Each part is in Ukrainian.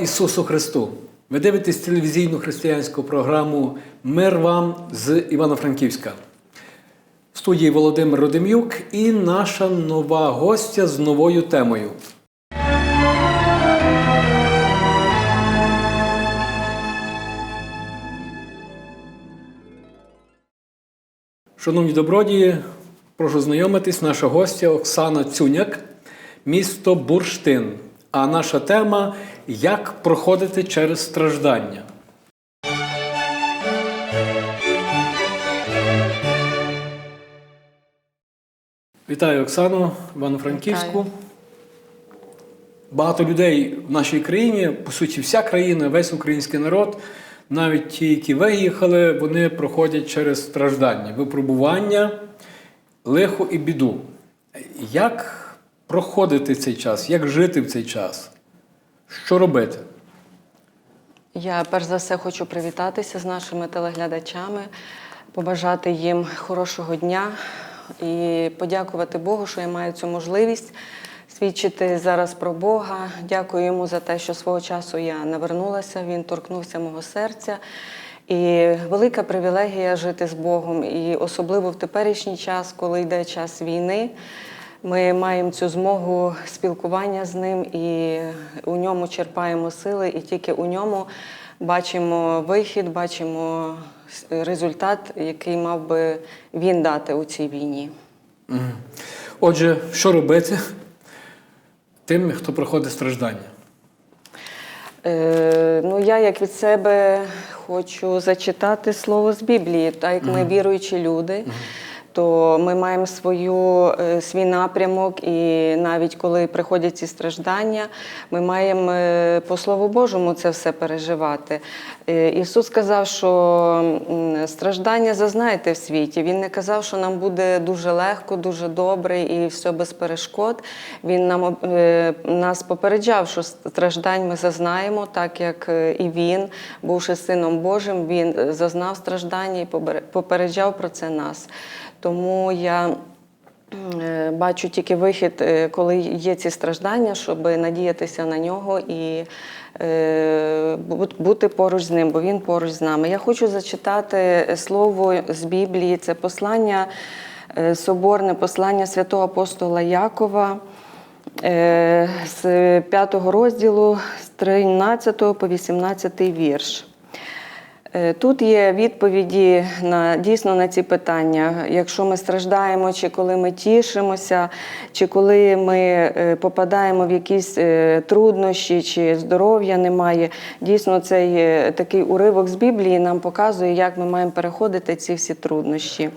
Ісусу Христу! Ви дивитесь телевізійну християнську програму Мир вам з Івано-Франківська. В студії Володимир Родим'юк і наша нова гостя з новою темою. Шановні добродії, прошу знайомитись, наша гостя Оксана Цюняк, місто Бурштин. А наша тема як проходити через страждання. Вітаю Оксану, Івано-Франківську. Багато людей в нашій країні, по суті, вся країна, весь український народ, навіть ті, які виїхали, вони проходять через страждання, випробування, лихо і біду. Як проходити цей час? Як жити в цей час? Що робити? Я перш за все хочу привітатися з нашими телеглядачами, побажати їм хорошого дня і подякувати Богу, що я маю цю можливість свідчити зараз про Бога. Дякую йому за те, що свого часу я навернулася, він торкнувся мого серця. І велика привілегія жити з Богом, і особливо в теперішній час, коли йде час війни. Ми маємо цю змогу спілкування з ним і у ньому черпаємо сили, і тільки у ньому бачимо вихід, бачимо результат, який мав би він дати у цій війні. Отже, що робити тим, хто проходить страждання? Е, ну, я як від себе хочу зачитати слово з Біблії, так як ми віруючі люди. То ми маємо свою, е, свій напрямок, і навіть коли приходять ці страждання, ми маємо е, по Слову Божому це все переживати. Е, Ісус сказав, що страждання зазнаєте в світі. Він не казав, що нам буде дуже легко, дуже добре і все без перешкод. Він нам нас попереджав, що страждань ми зазнаємо, так як і він, бувши сином Божим, він зазнав страждання і попереджав про це нас. Тому я е, бачу тільки вихід, е, коли є ці страждання, щоб надіятися на нього і е, бути поруч з ним, бо він поруч з нами. Я хочу зачитати слово з Біблії. Це послання, соборне послання святого апостола Якова. З 5 розділу з 13 по 18 вірш. Е, Тут є відповіді на дійсно на ці питання. Якщо ми страждаємо, чи коли ми тішимося, чи коли ми е, попадаємо в якісь е, труднощі, чи здоров'я немає. Дійсно, цей такий уривок з Біблії нам показує, як ми маємо переходити ці всі труднощі.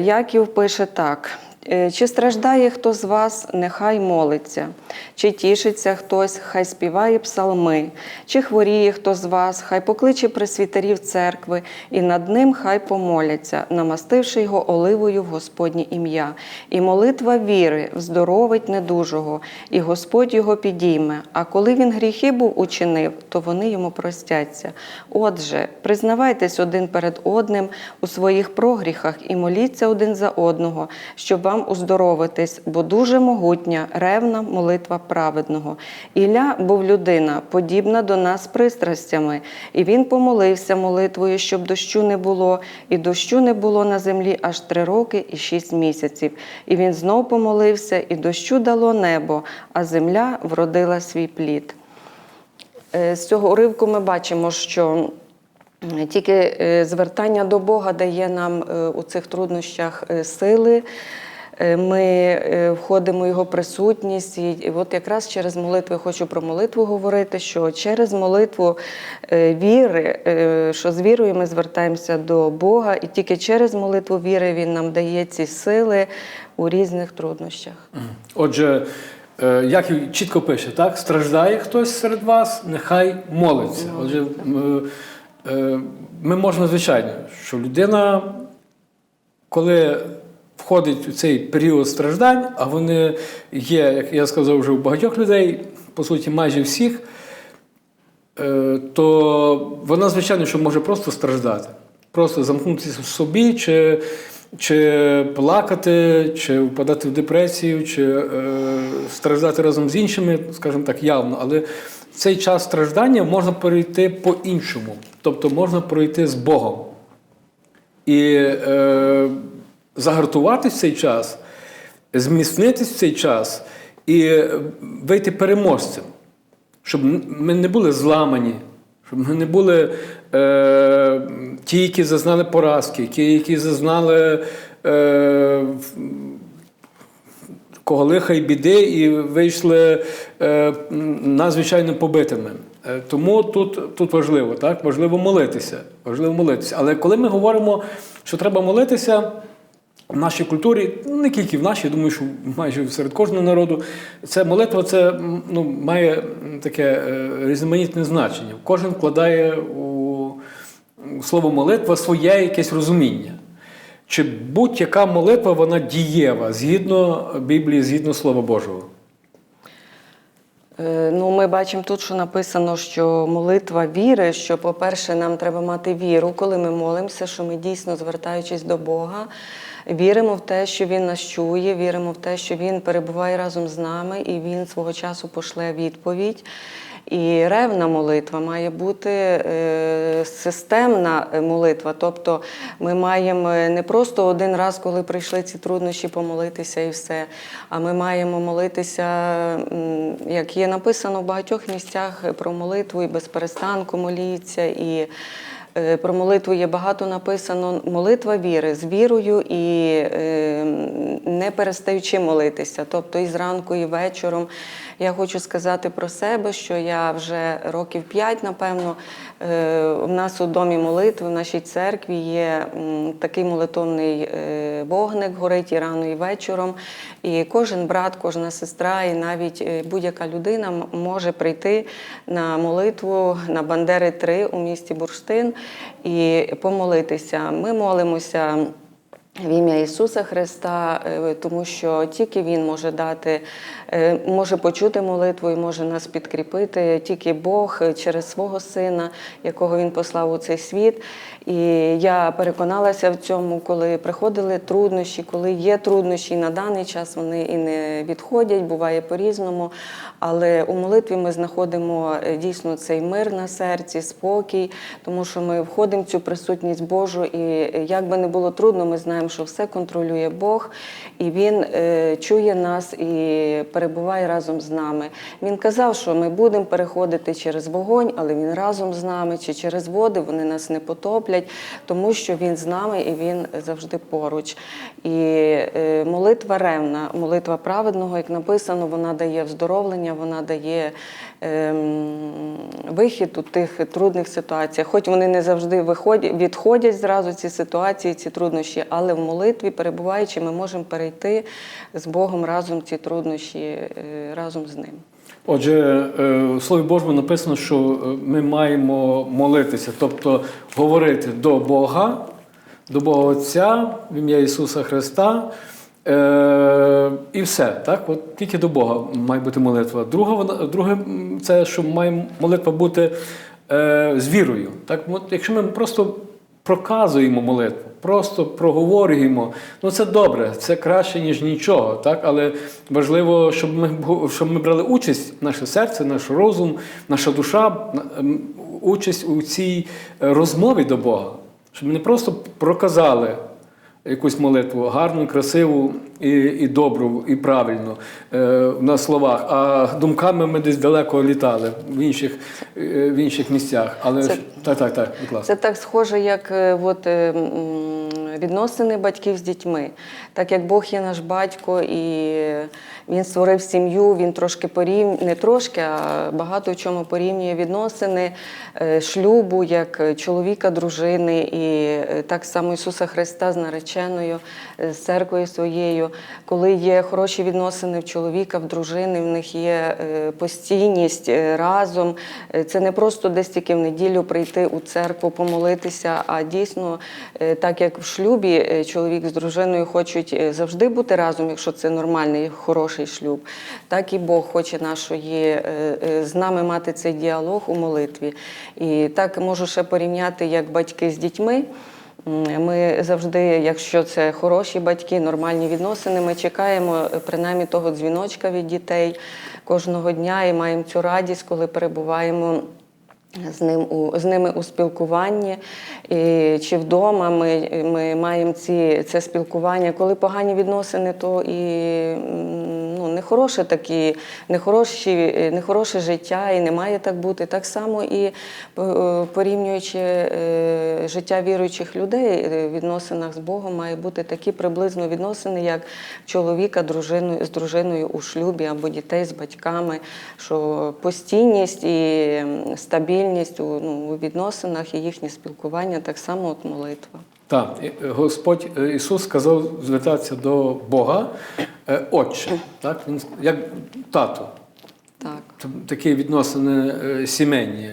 Яків пише так. Е, Чи страждає хто з вас, нехай молиться, чи тішиться хтось, хай співає псалми, чи хворіє хто з вас, хай покличе пресвітерів церкви, і над ним хай помоляться, намастивши його оливою в Господнє ім'я. І молитва віри вздоровить недужого, і Господь його підійме. А коли він гріхи був учинив, то вони йому простяться. Отже, признавайтесь один перед одним у своїх прогріхах і моліться один за одного, щоб вам уздоровитись, бо дуже могутня, ревна молитва праведного. Ілля був людина, подібна до нас пристрастями, і він помолився молитвою, щоб дощу не було, і дощу не було на землі аж три роки і шість місяців. І він знов помолився, і дощу дало небо, а земля вродила свій плід. Е, З цього уривку ми бачимо, що тільки е, звертання до Бога дає нам е, у цих труднощах сили. Е, Ми е, входимо в його присутність, і от якраз через молитву я хочу про молитву говорити, що через молитву е, віри, що з вірою ми звертаємося до Бога, і тільки через молитву віри Він нам дає ці сили у різних труднощах. Отже, як чітко пише, так? Страждає хтось серед вас, нехай молиться. Отже, ми можемо, звичайно, що людина, коли входить у цей період страждань, а вони є, як я сказав, вже у багатьох людей, по суті, майже всіх, е, то вона, звичайно, що може просто страждати, просто замкнутися в собі, чи, чи плакати, чи впадати в депресію, чи е, страждати разом з іншими, скажімо так, явно. Але цей час страждання можна перейти по-іншому. Тобто можна пройти з Богом. І е, загартуватись в цей час, зміцнитись в цей час і вийти переможцем, щоб ми не були зламані, щоб ми не були е, ті, які зазнали поразки, ті, які зазнали е, кого лиха і біди, і вийшли е, надзвичайно побитими. Е, Тому тут, тут важливо, так? важливо молитися. Важливо молитися. Але коли ми говоримо, що треба молитися, в нашій культурі, ну, не тільки в нашій, я думаю, що майже серед кожного народу, це молитва це ну, має таке е, різноманітне значення. Кожен вкладає у, слово молитва своє якесь розуміння. Чи будь-яка молитва вона дієва згідно Біблії, згідно Слова Божого? Е, Ну, ми бачимо тут, що написано, що молитва віри, що, по-перше, нам треба мати віру, коли ми молимося, що ми дійсно звертаючись до Бога, віримо в те, що Він нас чує, віримо в те, що Він перебуває разом з нами і Він свого часу пошле відповідь. І ревна молитва має бути е, системна молитва. Тобто ми маємо не просто один раз, коли прийшли ці труднощі, помолитися і все. А ми маємо молитися, як є написано в багатьох місцях про молитву і без перестанку моліться. І е, про молитву є багато написано. Молитва віри з вірою і е, не перестаючи молитися. Тобто і зранку, і вечором. Я хочу сказати про себе, що я вже років п'ять, напевно, е, у нас у домі молитви, в нашій церкві є такий молитовний е, вогник, горить і рано, і вечором. І кожен брат, кожна сестра, і навіть е, будь-яка людина може прийти на молитву на Бандери 3 у місті Бурштин і помолитися. Ми молимося. В ім'я Ісуса Христа, е, тому що тільки Він може дати, е, може почути молитву і може нас підкріпити, тільки Бог е, через свого Сина, якого Він послав у цей світ. І я переконалася в цьому, коли приходили труднощі, коли є труднощі, на даний час вони і не відходять, буває по-різному. Але у молитві ми знаходимо е, дійсно цей мир на серці, спокій, тому що ми входимо в цю присутність Божу, і е, як би не було трудно, ми знаємо, що все контролює Бог, і Він е, чує нас і перебуває разом з нами. Він казав, що ми будемо переходити через вогонь, але він разом з нами, чи через води вони нас не потоплять, тому що він з нами і він завжди поруч. І е, молитва ревна, молитва праведного, як написано, вона дає вздоровлення, вона дає ем, вихід у тих трудних ситуаціях. Хоч вони не завжди виходять, відходять зразу ці ситуації, ці труднощі, але в молитві, перебуваючи, ми можемо перейти з Богом разом ці труднощі е, разом з ним. Отже, е, в Слові Божому написано, що е, ми маємо молитися, тобто говорити до Бога, до Бога Отця, в ім'я Ісуса Христа. Е, і все, так? От тільки до Бога має бути молитва. Вона- друге, це що має молитва бути е, з вірою. Так? От, якщо ми просто проказуємо молитву, просто проговорюємо, ну це добре, це краще, ніж нічого. Так? Але важливо, щоб ми, щоб ми брали участь, наше серце, наш розум, наша душа, участь у цій е, розмові до Бога. Щоб не просто проказали якусь молитву гарну, красиву і, і добру, і правильну е, на словах, а думками ми десь далеко літали в інших, е, в інших місцях. Але Це- ж- так, так, так, будь ласка. Це так схоже, як е, от, е, відносини батьків з дітьми. Так як Бог є наш батько, і він створив сім'ю, він трошки порівнює, не трошки, а багато в чому порівнює відносини е, шлюбу, як е, чоловіка, дружини, і е, так само Ісуса Христа з нареченою, з церквою своєю. Коли є хороші відносини в чоловіка, в дружини, в них є постійність разом. Це не просто десь тільки в неділю прийти у церкву, помолитися, а дійсно, так як в шлюбі чоловік з дружиною хочуть завжди бути разом, якщо це нормальний, хороший шлюб, так і Бог хоче нашої е, е, з нами мати цей діалог у молитві. І так можу ще порівняти, як батьки з дітьми. Ми завжди, якщо це хороші батьки, нормальні відносини, ми чекаємо е, принаймні того дзвіночка від дітей кожного дня і маємо цю радість, коли перебуваємо. З ним у з ними у спілкуванні і, чи вдома ми, ми маємо ці це спілкування. Коли погані відносини, то і ну, нехороше такі, нехороші, нехороше життя, і не має так бути. Так само і е, порівнюючи е, життя віруючих людей е, в відносинах з Богом, має бути такі приблизно відносини, як чоловіка дружиною, з дружиною у шлюбі або дітей з батьками, що постійність і м, стабільність у, ну, у відносинах і їхнє спілкування так само от молитва. Так, е, Господь е, Ісус сказав звертатися до Бога е, Отче, так? Він, як тато. Так. Такі відносини сімейні,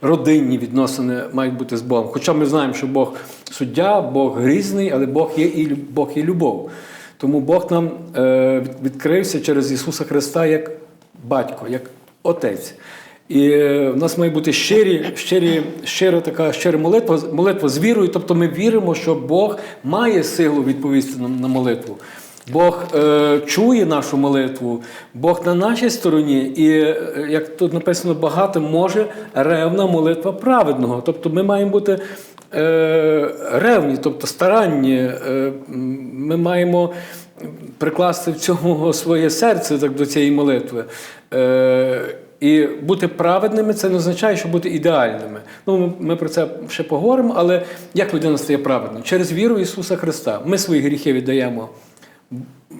родинні відносини мають бути з Богом. Хоча ми знаємо, що Бог суддя, Бог грізний, але Бог є і Бог є любов. Тому Бог нам відкрився через Ісуса Христа як батько, як отець. І е, в нас має бути щирі, щирі, щира така щира молитва, молитва з вірою. Тобто ми віримо, що Бог має силу відповісти нам на молитву. Бог е, чує нашу молитву, Бог на нашій стороні, і е, як тут написано, багато може ревна молитва праведного. Тобто ми маємо бути е, ревні, тобто старанні. Е, ми маємо прикласти в цьому своє серце так, до цієї молитви. Е, і бути праведними це не означає, що бути ідеальними. Ну, ми, про це ще поговоримо, але як людина стає праведною? Через віру Ісуса Христа. Ми свої гріхи віддаємо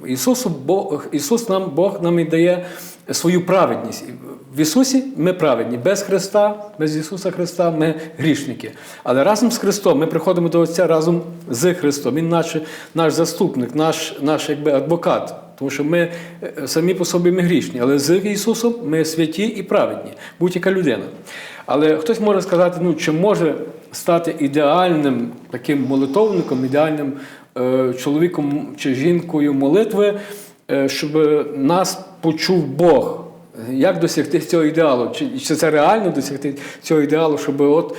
Ісусу, Бог, Ісус нам, Бог нам і дає свою праведність. В Ісусі ми праведні. Без Христа, без Ісуса Христа ми грішники. Але разом з Христом ми приходимо до Отця разом з Христом. Він наш, наш заступник, наш, наш якби, адвокат. Тому що ми е, самі по собі ми грішні, але з Ісусом ми святі і праведні, будь-яка людина. Але хтось може сказати, ну чи може стати ідеальним таким молитовником, ідеальним чоловіком чи жінкою молитви, е, щоб нас почув Бог. Як досягти цього ідеалу? Чи, чи це реально досягти цього ідеалу, щоб от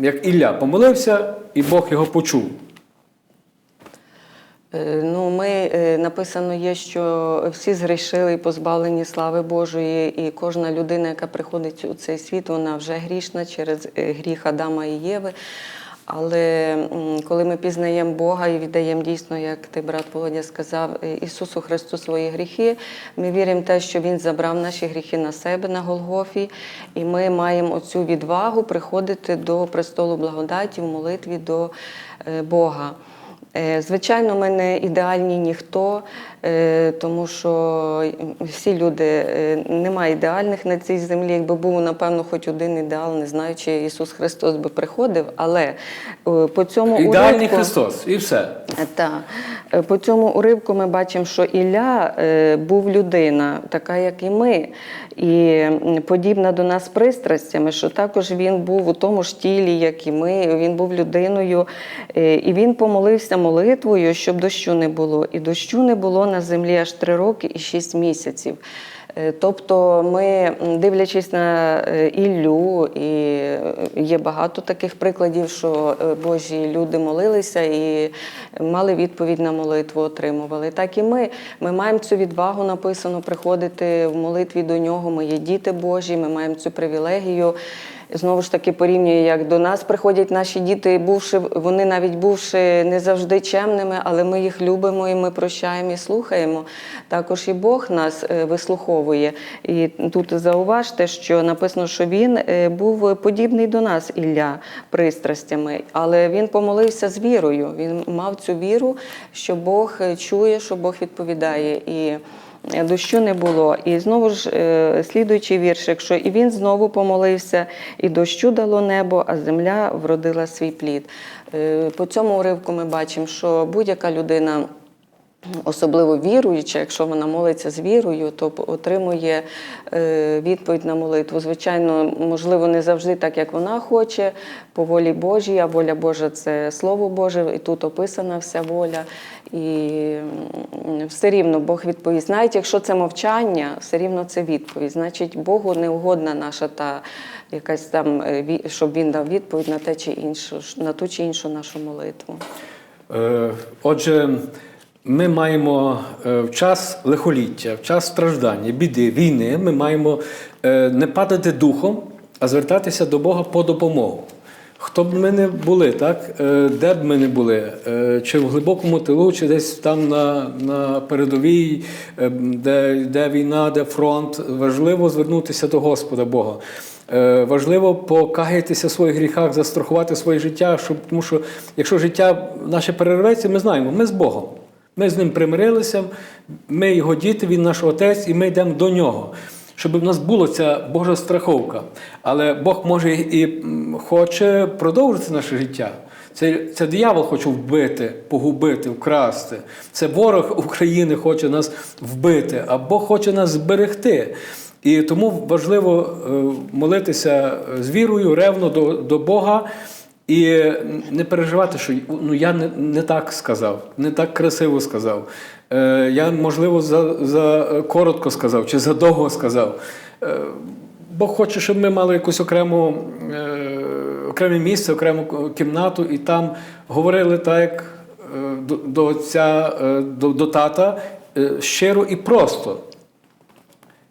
як Ілля помолився, і Бог його почув? Е, Ну, ми е, написано є, що всі згрішили і позбавлені слави Божої, і кожна людина, яка приходить у цей світ, вона вже грішна через е, гріх Адама і Єви. Але коли ми пізнаємо Бога і віддаємо дійсно, як ти, брат Володя, сказав, е, Ісусу Христу свої гріхи, ми віримо в те, що Він забрав наші гріхи на себе на Голгофі, і ми маємо оцю відвагу приходити до престолу благодаті в молитві до е, Бога. Е, Звичайно, ми не ідеальні ніхто, тому що всі люди е, немає ідеальних на цій землі. Якби був, напевно, хоч один ідеал, не знаю, чи Ісус Христос би приходив, але е, по цьому Ідеальний уривку- Христос, і все. так. Е, По цьому уривку ми бачимо, що Ілля е, був людина, така як і ми, і подібна до нас пристрастями, що також він був у тому ж тілі, як і ми. Він був людиною, е, і він помолився молитвою, щоб дощу не було. І дощу не було на землі аж три роки і шість місяців. Е, Тобто ми, дивлячись на е, Іллю, і е, є багато таких прикладів, що Божі люди молилися і мали відповідь на молитву, отримували. Так і ми. Ми маємо цю відвагу написано приходити в молитві до нього. Ми є діти Божі, ми маємо цю привілегію. Знову ж таки порівнюю, як до нас приходять наші діти, бувши вони навіть бувши не завжди чемними, але ми їх любимо і ми прощаємо і слухаємо. Також і Бог нас е, вислуховує. І тут зауважте, що написано, що він е, був подібний до нас, Ілля, пристрастями, але він помолився з вірою. Він мав цю віру, що Бог е, чує, що Бог відповідає. І Дощу не було. І знову ж е, слідуючий віршик, що і він знову помолився, і дощу дало небо, а земля вродила свій плід. Е, По цьому уривку ми бачимо, що будь-яка людина. Особливо віруюча, якщо вона молиться з вірою, то отримує е, відповідь на молитву. Звичайно, можливо, не завжди так, як вона хоче, по волі Божій, а воля Божа це Слово Боже, і тут описана вся воля. І все рівно Бог відповість. Навіть якщо це мовчання, все рівно це відповідь. Значить, Богу не угодна наша та якась там, е, щоб він дав відповідь на те чи іншу, на ту чи іншу нашу молитву. Е, Отже, ми маємо е, в час лихоліття, в час страждання, біди, війни, ми маємо е, не падати духом, а звертатися до Бога по допомогу. Хто б ми не були, так? Е, де б ми не були, чи в глибокому тилу, чи десь там на, на передовій, де йде війна, де фронт, важливо звернутися до Господа Бога. Важливо покаятися в своїх гріхах, застрахувати своє життя, щоб, тому що якщо життя наше перерветься, ми знаємо, ми з Богом. Ми з ним примирилися, ми його діти, він наш отець, і ми йдемо до нього. Щоб в нас була ця Божа страховка. Але Бог може і хоче продовжити наше життя. Це, це диявол хоче вбити, погубити, вкрасти. Це ворог України хоче нас вбити, а Бог хоче нас зберегти. І тому важливо е, молитися з вірою, ревно до, до Бога. І не переживати, що ну, я не, не так сказав, не так красиво сказав. Е, я, можливо, за, за коротко сказав чи за довго сказав. Е, Бог хоче, щоб ми мали якусь окрему, е, окреме місце, окрему кімнату, і там говорили так, як е, до, до отця, е, до, до тата, е, щиро і просто.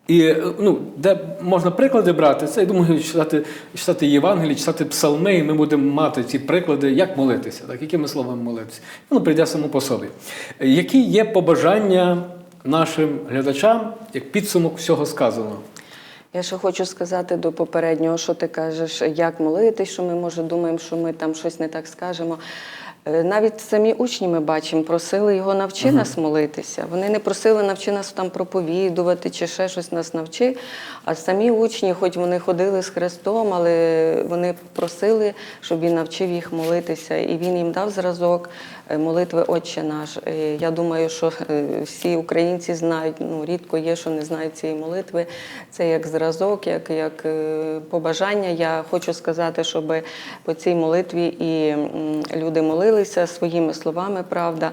І е, ну, де можна приклади брати, це я думаю, читати, читати Євангелії, читати псалми, і ми будемо мати ці приклади, як молитися, так, якими словами молитися. Воно прийде само по собі. Які є побажання нашим глядачам як підсумок всього сказаного? Я ще хочу сказати до попереднього, що ти кажеш, як молитись, що ми, може, думаємо, що ми там щось не так скажемо. Е, Навіть самі учні ми бачимо, просили його навчи нас молитися. Вони не просили навчи нас там проповідувати чи ще щось нас навчи. А самі учні, хоч вони ходили з Христом, але вони просили, щоб він навчив їх молитися. І він їм дав зразок е, молитви Отче наш. Е, Я думаю, що всі українці знають, ну рідко є, що не знають цієї молитви. Це як зразок, як, як побажання. Я хочу сказати, щоб по цій молитві і люди молилися своїми словами, правда.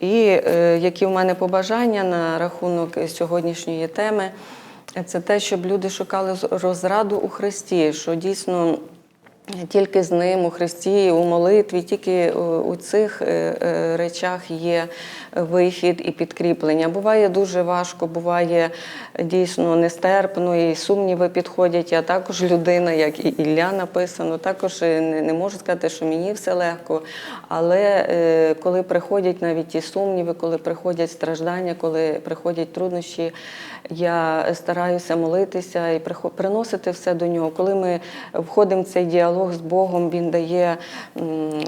І е, які в мене побажання на рахунок сьогоднішньої теми, це те, щоб люди шукали розраду у Христі, що дійсно. Тільки з ним у Христі, у молитві, тільки е, у цих е, е, речах є вихід і підкріплення. Буває дуже важко, буває дійсно нестерпно, і сумніви підходять. Я також людина, як і Ілля написано, також не, можу сказати, що мені все легко. Але коли приходять навіть ті сумніви, коли приходять страждання, коли приходять труднощі, я стараюся молитися і приносити все до нього. Коли ми входимо в цей діалог з Богом, він дає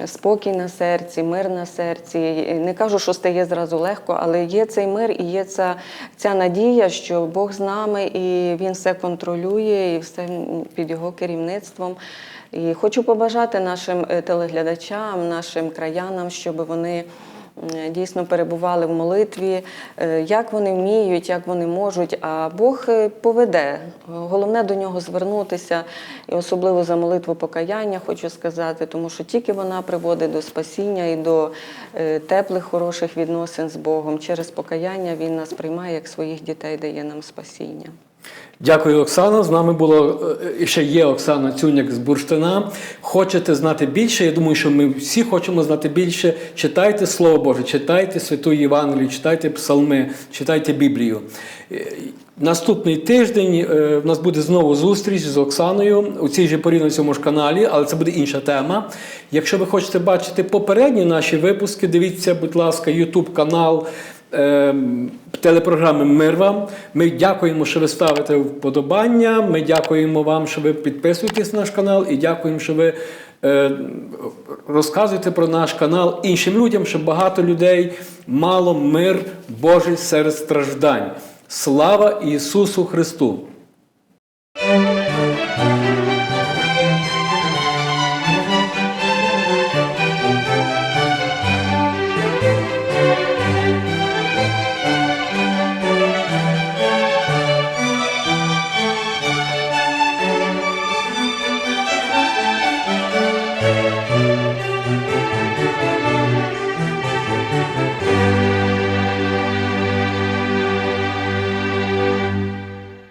спокій на серці, мир на серці. Не кажу, що стає зразу легко, але є цей мир і є ця, ця надія, що Бог з нами і Він все контролює, і все під його керівництвом. І хочу побажати нашим е, телеглядачам, нашим краянам, щоб вони дійсно перебували в молитві, е, як вони вміють, як вони можуть. А Бог е, поведе. Головне до нього звернутися, і особливо за молитву покаяння, хочу сказати, тому що тільки вона приводить до спасіння і до е, теплих, хороших відносин з Богом. Через покаяння Він нас приймає як своїх дітей, дає нам спасіння. Дякую, Оксана. З нами було е, ще є Оксана Цюняк з Бурштина. Хочете знати більше? Я думаю, що ми всі хочемо знати більше. Читайте Слово Боже, читайте Святу Євангелію, читайте псалми, читайте Біблію. Е, Наступний тиждень е, в нас буде знову зустріч з Оксаною у цій же порі на цьому ж каналі, але це буде інша тема. Якщо ви хочете бачити попередні наші випуски, дивіться, будь ласка, YouTube канал телепрограми Мир вам. Ми дякуємо, що ви ставите вподобання. Ми дякуємо вам, що ви підписуєтесь на наш канал, і дякуємо, що ви е, розказуєте про наш канал іншим людям, щоб багато людей мало мир Божий серед страждань. Слава Ісусу Христу!